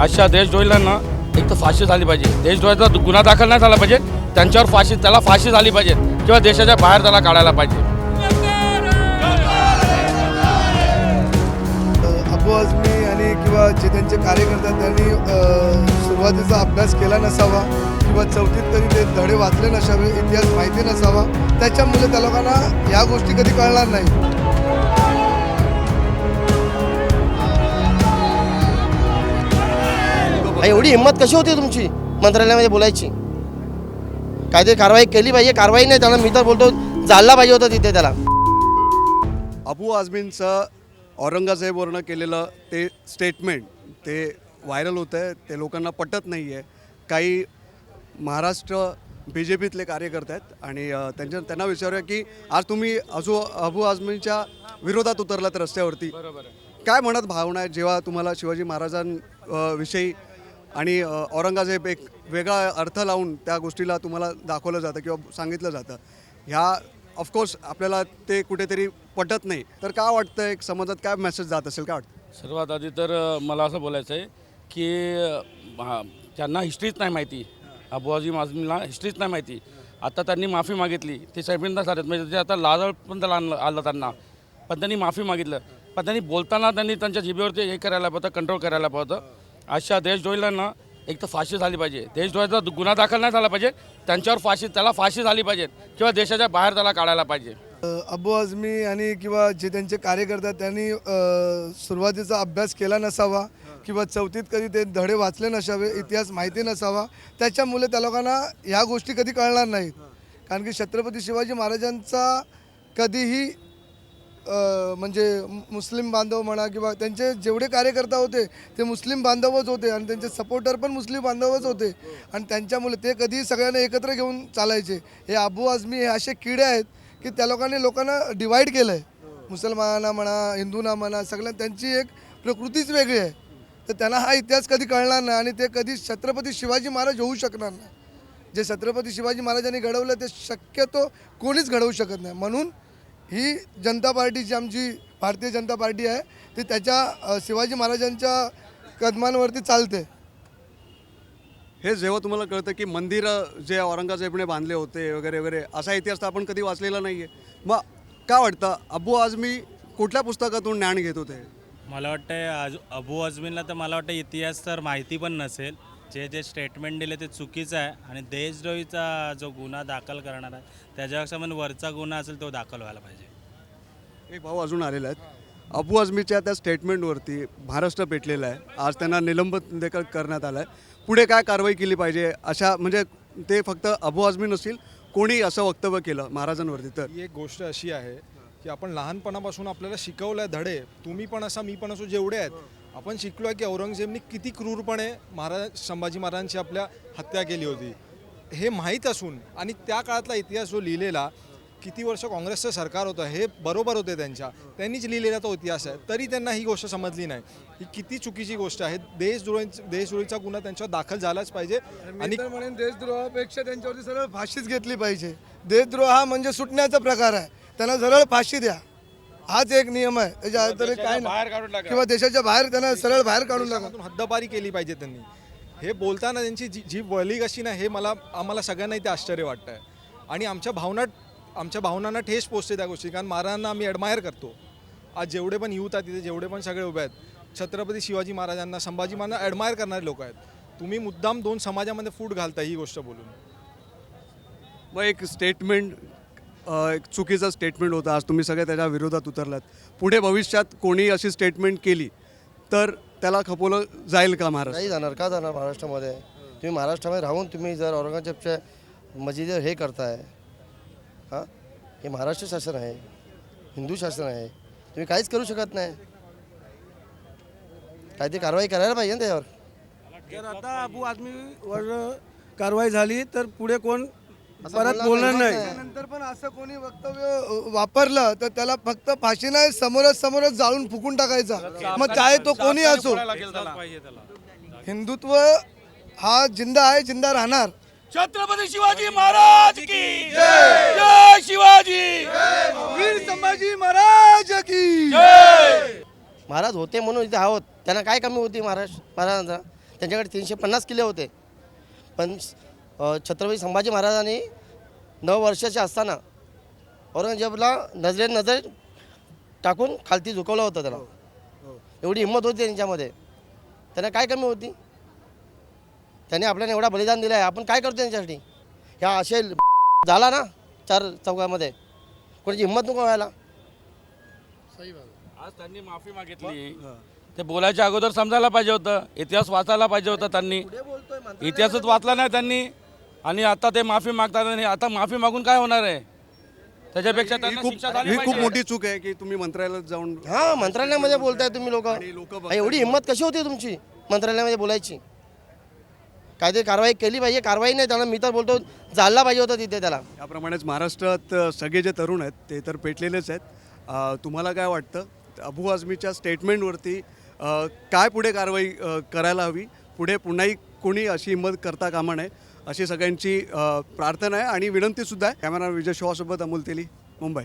अशा देशद्रोहींना एक तर फाशी झाली पाहिजे. देशद्रोहाचा गुन्हा दाखल नाही झाला पाहिजे. त्यांच्यावर फाशी त्याला फाशी झाली पाहिजे. किंवा देशाच्या बाहेर त्याला काढायला पाहिजे. अबू आझमी आणि किंवा जे त्यांचे कार्यकर्ते त्यांनी सुरुवातीचा अभ्यास केला नसावा किंवा चौथीत तरी ते धडे वाचले नसावे इतिहास माहिती नसावा त्याच्यामुळे त्या लोकांना या गोष्टी कधी कळणार नाही. अहो, एवढी हिंमत कशी होती तुमची मंत्रालयामध्ये बोलायची? कायदे कारवाई केली पाहिजे कारवाई नाही त्याला मी तर बोलतो जाळला पाहिजे होतं तिथे त्याला. अबू आझमींचं औरंगजेबवरनं केलेलं ते स्टेटमेंट ते व्हायरल होतं आहे ते लोकांना पटत नाही आहे काही महाराष्ट्र बी जे पीतले कार्यकर्ते आहेत आणि अ, त्यांच्या त्यांना विचारूया की आज तुम्ही अजू अबू आझमींच्या विरोधात उतरलात रस्त्यावरती. काय म्हणत भावना आहेत जेव्हा तुम्हाला शिवाजी महाराजांविषयी आणि औरंगजेब एक वेगळा अर्थ लावून त्या गोष्टीला तुम्हाला दाखवलं जातं किंवा सांगितलं जातं. ह्या ऑफकोर्स आपल्याला ते कुठेतरी पटत नाही. तर काय वाटतं एक समाजात काय मेसेज जात असेल काय वाटतं? सर्वात आधी तर मला असं बोलायचं आहे की हा, त्यांना हिस्ट्रीच नाही माहिती. अबुआजी आझिम हिस्ट्रीच नाही माहिती. आता त्यांनी माफी मागितली. ते सैफिंदा सारेत म्हणजे ते आता लाजळ पण त्याला आणलं आलं त्यांना. पण त्यांनी माफी मागितलं. पण त्यांनी बोलताना त्यांनी त्यांच्या जिभेवरती हे करायला पाहतं कंट्रोल करायला पाहतं. अशा देशद्रोहींना एक तर फाशी झाली पाहिजे. देशद्रोहाचा गुन्हा दाखल नाही झाला पाहिजे त्यांच्यावर फाशी त्याला फाशी झाली पाहिजे किंवा देशाच्या बाहेर त्याला काढायला पाहिजे. अबू आझमी आणि किंवा जे त्यांचे कार्यकर्ते आहेत, त्यांनी सुरुवातीचा अभ्यास केला नसावा किंवा चौथीत कधी ते धडे वाचले नसावे इतिहास माहिती नसावा त्याच्यामुळे त्या लोकांना ह्या गोष्टी कधी कळणार नाहीत. कारण की छत्रपती शिवाजी महाराजांचा कधीही म्हणजे मुस्लिम बांधव म्हणा किंवा त्यांचे जेवढे कार्यकर्ता होते ते मुस्लिम बांधवच होते आणि त्यांचे सपोर्टर पण मुस्लिम बांधवच होते. आणि त्यांच्यामुळे ते कधी सगळ्यांना एकत्र घेऊन चालायचे. हे अबू आझमी हे असे किडे आहेत की त्या लोकांनी लोकांना डिवाईड केलं आहे मुसलमानांना म्हणा हिंदूंना म्हणा सगळ्या त्यांची एक प्रकृतीच वेगळी आहे. तर त्यांना हा इतिहास कधी कळणार नाही आणि ते कधी छत्रपती शिवाजी महाराज होऊ शकणार नाही. जे छत्रपती शिवाजी महाराजांनी घडवलं ते शक्यतो कोणीच घडवू शकत नाही. म्हणून ही जनता पार्टी जी आमची भारतीय जनता पार्टी आहे ती त्याच्या शिवाजी महाराजांच्या कदमांवरती चालते. हे जेव्हा तुम्हाला कळतं की मंदिरं जे औरंगजेबने बांधले होते वगैरे वगैरे असा इतिहास तर आपण कधी वाचलेला नाही आहे मग काय वाटतं अबू आझमी कुठल्या पुस्तकातून ज्ञान घेत होते? मला वाटतं आज अबू अजमीनला तर मला वाटतं इतिहास तर माहिती पण नसेल जे जे स्टेटमेंट दिले ते चुकीचं आहे आणि देशद्रोहीचा जो गुन्हा दाखल करणार आहे त्याच्यापेक्षा पण वरचा गुन्हा असेल तो दाखल व्हायला पाहिजे. एक भाऊ अजून आलेला आहेत. अबू आझमीच्या त्या स्टेटमेंटवरती महाराष्ट्र पेटलेलं आहे. आज त्यांना निलंबित देखील करण्यात आलं आहे. पुढे काय कारवाई केली पाहिजे अशा म्हणजे ते फक्त अबू आझमी नसतील कोणी असं वक्तव्य केलं महाराजांवरती तर. ही एक गोष्ट अशी आहे की आपण लहानपणापासून आपल्याला शिकवलं आहे धडे. तुम्ही पण असा मी पण असो जेवढे आहेत आपण शिकलो आहे की औरंगजेबने किती क्रूरपणे महाराज संभाजी महाराजांची आपल्या हत्या केली होती. हे माहीत असून आणि त्या काळातला इतिहास जो लिहिलेला किती वर्ष काँग्रेसचं सरकार होतं हे बरोबर होते त्यांच्या. त्यांनीच लिहिलेला तो इतिहास आहे. तरी त्यांना ही गोष्ट समजली नाही. ही किती चुकीची गोष्ट आहे. देशद्रोही देशद्रोहीचा गुन्हा त्यांच्यावर दाखल झालाच पाहिजे. आणि म्हणेन देशद्रोहापेक्षा त्यांच्यावरती सरळ फाशीच घेतली पाहिजे. देशद्रोह हा म्हणजे सुटण्याचा प्रकार आहे. त्यांना सरळ फाशी द्या. हाच एक नियम आहे. त्याच्या तरी काय बाहेर नाही. काढून टाका. किंवा देशाच्या बाहेर त्यांना सरळ बाहेर काढून टाका. देशामधून हद्दपारी केली पाहिजे त्यांनी. हे बोलताना त्यांची जी जीभ वळली कशी ना हे मला आम्हाला सगळ्यांना इथे आश्चर्य वाटतं आहे आणि आमच्या भावना आमच्या भावनांना ठेस पोचते त्या गोष्टी. कारण महाराजांना आम्ही ॲडमायर करतो. आज जेवढे पण युथ आहेत तिथे जेवढे पण सगळे उभे आहेत छत्रपती शिवाजी महाराजांना संभाजी महाराजांना ॲडमायर करणारे लोक आहेत. तुम्ही मुद्दाम दोन समाजामध्ये फूट घालता ही गोष्ट बोलून. मग एक स्टेटमेंट एक चुकीचं स्टेटमेंट होतं. आज तुम्ही सगळे त्याच्या विरोधात उतरलात. पुढे भविष्यात कोणी अशी स्टेटमेंट केली तर त्याला खपवलं जाईल का महाराज नाही जाणार. का जाणार महाराष्ट्रामध्ये? तुम्ही महाराष्ट्रामध्ये राहून तुम्ही जर औरंगजेबच्या मजिदीवर हे करताय हां? हे महाराष्ट्र शासन आहे हिंदू शासन आहे तुम्ही काहीच करू शकत नाही. काय ते कारवाई करायला पाहिजे ना त्याच्यावर. जर आता अबू आझमीवर कारवाई झाली तर पुढे कोण परत बोलणार नाही. नंतर पण असं कोणी वक्तव्य वापरलं तर त्याला फक्त फाशी नाही समोरच समोरच जाळून फुकून टाकायचा. मग चाहे तो कोणी असो. हिंदुत्व हा जिंदा आहे जिंदा राहणार. छत्रपती शिवाजी महाराज की जय! शिवाजी! वीर संभाजी महाराज की महाराज होते म्हणून इथे आहोत. त्यांना काय कमी होती महाराज महाराजांचा? त्यांच्याकडे तीनशे पन्नास किल्ले होते. पण छत्रपती संभाजी महाराजांनी नऊ वर्षाचे असताना औरंगजेबला नजरे नजर टाकून खालती झुकवलं होतं त्याला. एवढी हिंमत होती त्यांच्यामध्ये. त्यांना काय कमी होती? त्याने आपल्याला एवढा बलिदान दिलं आहे. आपण काय करतो त्यांच्यासाठी? ह्या असे झाला ना चार चौकामध्ये कोणाची हिंमत नको व्हायला. आज त्यांनी माफी मागितली. ते बोलायच्या अगोदर समजायला पाहिजे होतं. इतिहास वाचायला पाहिजे होता त्यांनी. इतिहासच वाचला नाही त्यांनी. आणि आता ते माफी मागतात आणि आता माफी मागून काय होणार आहे? त्याच्यापेक्षा ही त्यांना खूप शिक्षा झाली ही खूप पाहिजे. मोठी चूक आहे की तुम्ही मंत्रालयात जाऊन हां मंत्रालयामध्ये बोलताय तुम्ही लोक. आणि लोकं बघतायत. एवढी हिंमत कशी होती तुमची मंत्रालयामध्ये बोलायची? कायतरी कारवाई केली पाहिजे कारवाई नाही त्याला मी तर बोलतो जायला पाहिजे होतं तिथे त्याला. याप्रमाणेच महाराष्ट्रात अ, सगळे जे तरुण आहेत ते तर पेटलेलेच आहेत. अ, तुम्हाला काय वाटतं? अबू आझमीच्या स्टेटमेंटवरती अ, काय पुढे कारवाई अ, करायला हवी? पुढे पुन्हाही कोणी अशी हिंमत करता कामा नये? अशी सगळ्यांची प्रार्थना आहे आणि विनंतीसुद्धा आहे. कॅमेरा विजय शॉसोबत अमोल तेली मुंबई.